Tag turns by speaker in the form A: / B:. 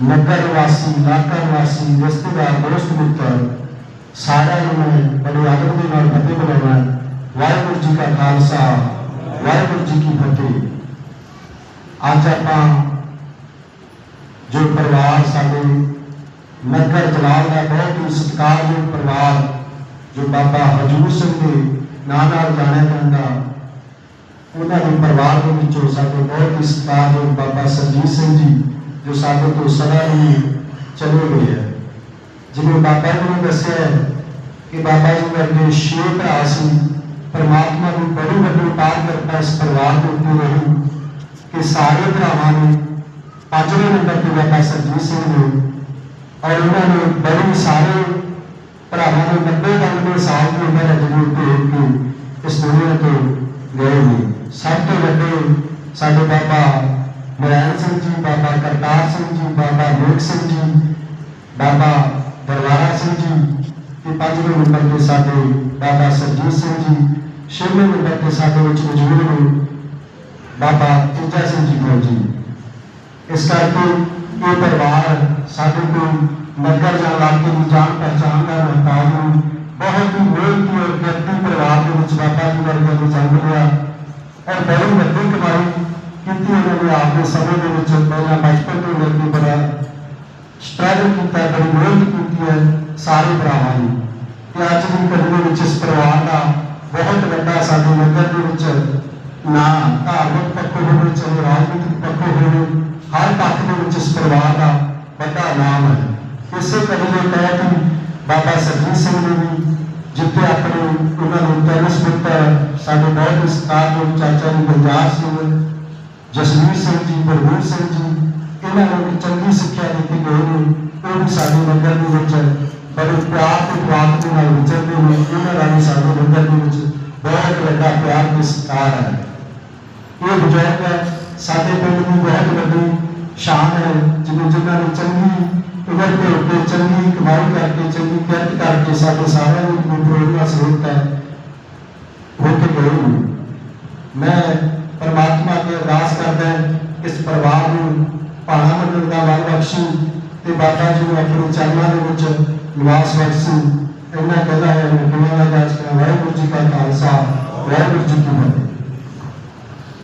A: Mug ناسی ناسی رشتے دار دوست مارا میں بڑے آدم بنیاد واحر جی کا خالص واحد آج آپ جو پروار سارے مگر جلان کا بہت ہی جو پروار جو بابا ہزور سن کے نام جانے کرتا انہوں نے پروار بہت ہی ستکار بابا سرجیت جی جو سب تو سدا ہی چلے ہوئے ہیں جی بابا جی نے دس ہے کہ بابا جی میرا شیوگرا سے پرماتما بڑی بڑی پار کرتا اس پروار کے اتنے رہی سارے نمبر بابا سرجیت نے اور سارے بھراواں نبے بانوے سال کی عمر ہے جن میں اس دور گئے ہیں۔ سب سے بڑے سارے بابا نال جی، بابا کرتار سنگھ جی بابا نیک سنگھ جی بابا دربارا سنگھ جی کہ پانچویں نمبر کے سارے بابا سرجیت جی چھویں نمبر کے ساتھ موجود ہیں۔ ਬਾਬਾ ਤੇਜਾ ਸਿੰਘ ਜੀ ਕੋਲ ਜੀ। ਇਸ ਕਰਕੇ ਇਹ ਪਰਿਵਾਰ ਸਾਡੇ ਕੋਲ ਨਗਰ ਜਾਂ ਇਲਾਕੇ ਦੀ ਜਾਣ ਪਹਿਚਾਣ ਦਾ ਮਹਤਾਜ ਨੂੰ ਬਹੁਤ ਹੀ ਮਿਹਨਤੀ ਔਰ ਗਿਰਦੀ ਪਰਿਵਾਰ ਦੇ ਵਿੱਚ ਬਾਬਾ ਜੀ ਵਰਗੇ ਨੂੰ ਜਨਮ ਲਿਆ ਔਰ ਬੜੀ ਵੱਡੀ ਕਮਾਈ ਕੀਤੀ ਉਹਨਾਂ ਨੇ ਆਪਦੇ ਸਮੇਂ ਦੇ ਵਿੱਚ ਪਹਿਲਾਂ ਬਚਪਨ ਤੋਂ ਲੈ ਕੇ ਬੜਾ ਸਟਰਗਲ ਕੀਤਾ, ਬੜੀ ਮਿਹਨਤ ਕੀਤੀ ਹੈ ਸਾਰੇ ਭਰਾਵਾਂ ਨੇ ਤੇ ਅੱਜ ਦੀ ਘੜੀ ਦੇ ਵਿੱਚ ਇਸ ਪਰਿਵਾਰ ਦਾ ਬਹੁਤ ਵੱਡਾ ਸਾਡੇ ਨਗਰ ਦੇ ਵਿੱਚ پکے ہونے چاہے راجنیتک پکے ہوئے اس پروار کا بہت نام ہے اسی طریقے میں بابا سجیتھ نے بھی جاتے اپنے بہت ستار نے چاچا جی بلجار سنگھ جسویت جی بلو سنگھ جی یہاں نے بھی چنگی سکھایا دیتی گئی مدر بہت پیار کے پروارتے ہیں انہوں نے مدر بہت واقع پیار کے ستار ہے ਇਹ ਬਜ਼ੁਰਗ ਹੈ, ਸਾਡੇ ਪਿੰਡ ਦੀ ਬਹੁਤ ਵੱਡੀ ਸ਼ਾਨ ਹੈ, ਜਿਹਨੂੰ ਜਿਨ੍ਹਾਂ ਨੇ ਚੰਗੀ ਉਮਰ ਦੇ ਉੱਤੇ ਚੰਗੀ ਕਮਾਈ ਕਰਕੇ, ਚੰਗੀ ਕਿਰਤ ਕਰਕੇ ਸਾਡੇ ਸਾਰਿਆਂ ਨੂੰ ਇੱਕ ਪ੍ਰੇਰਨਾ ਸਰੋਤ ਹੈ। ਹੋ ਕੇ ਗਏ ਮੈਂ ਪਰਮਾਤਮਾ ਅੱਗੇ ਅਰਦਾਸ ਕਰਦਾ ਇਸ ਪਰਿਵਾਰ ਨੂੰ ਭਾਣਾ ਮੰਡਲ ਦਾ ਵਾਰ ਬਖਸ਼ੀ ਤੇ ਬਾਬਾ ਜੀ ਨੂੰ ਆਪਣੇ ਚਰਨਾਂ ਦੇ ਵਿੱਚ ਨਿਵਾਸ ਬਖਸ਼ੀ। ਇਹਨਾਂ ਕਹਿੰਦਾ